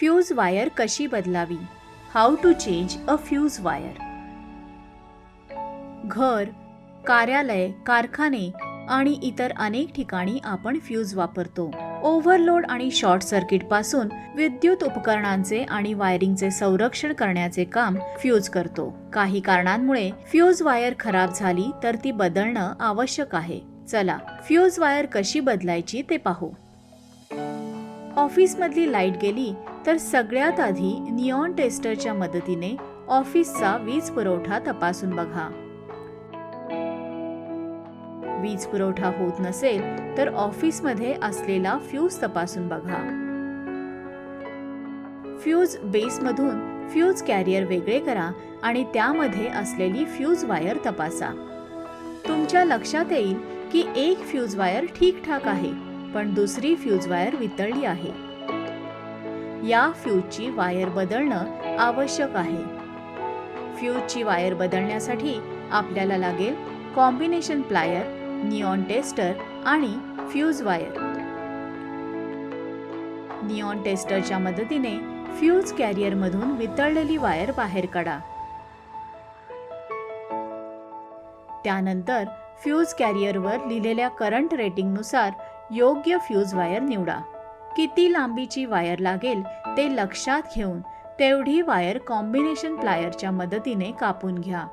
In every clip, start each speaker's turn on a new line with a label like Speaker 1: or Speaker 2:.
Speaker 1: Fuse wire कशी बदलावी? How to change a fuse wire घर कार्यालय कारखाने आणि इतर अनेक ठिकाणी आपण फ्यूज वापरतो. ओव्हरलोड आणि शॉर्ट सर्किटपासून विद्युत उपकरणांचे आणि वायरिंगचे संरक्षण करण्याचे काम फ्यूज करतो. काही कारणांमुळे फ्यूज वायर खराब झाली तर ती बदलणं आवश्यक आहे. चला फ्यूज वायर कशी बदलायची ते पाहू. ऑफिसमधली लाइट गेली तर सगळ्यात आधी नियॉन टेस्टरच्या मदतीने ऑफिसचा वीज पुरवठा तपासून बघा. वीज पुरवठा होत नसेल तर ऑफिसमध्ये असलेला फ्यूज तपासून बघा. फ्यूज बेसमधून फ्यूज कॅरियर वेगळे करा आणि त्यामध्ये असलेली फ्यूज वायर तपासा. तुमच्या लक्षात येईल की एक फ्यूज वायर ठीकठाक आहे. पण दुसरी फ्यूज वायर वितळली आहे. या फ्यूजची वायर बदलणं आवश्यक आहे. फ्यूजची वायर बदलण्यासाठी आपल्याला लागेल कॉम्बिनेशन प्लायर निऑन टेस्टर आणि फ्यूज वायर निऑन टेस्टरच्या मदतीने फ्यूज कॅरियरमधून वितळलेली वायर बाहेर काढा. त्यानंतर फ्यूज कॅरियरवर लिहिलेल्या करंट रेटिंगनुसार योग्य फ्यूज वायर निवडा. किती लांबीची वायर लागेल ते लक्षात घेऊन तेवढी वायर कॉम्बिनेशन प्लायरच्या मदतीने कापून घ्या.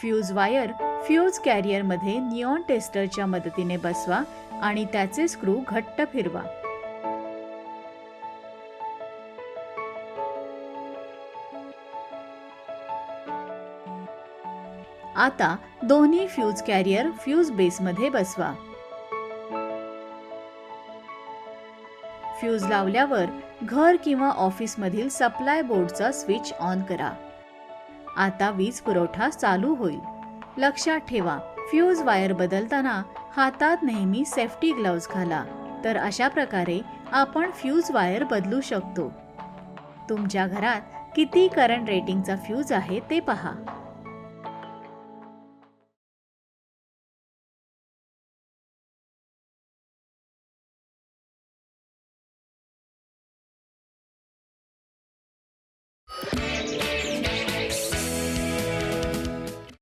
Speaker 1: फ्यूज वायर फ्यूज कॅरियरमध्ये निऑन टेस्टरच्या मदतीने बसवा आणि त्याचे स्क्रू घट्ट फिरवा. आता दोन्ही फ्यूज कॅरियर फ्यूज बेसमध्ये बसवा. फ्यूज लावल्यावर घर किंवा ऑफिसमधील सप्लाय बोर्डचा स्विच ऑन करा. आता वीज पुरवठा चालू होईल. लक्षात ठेवा फ्यूज वायर बदलताना हातात नेहमी सेफ्टी ग्लव्ज घाला तर अशा प्रकारे आपण फ्यूज वायर बदलू शकतो. तुमच्या घरात किती करंट रेटिंगचा फ्यूज आहे ते पहा.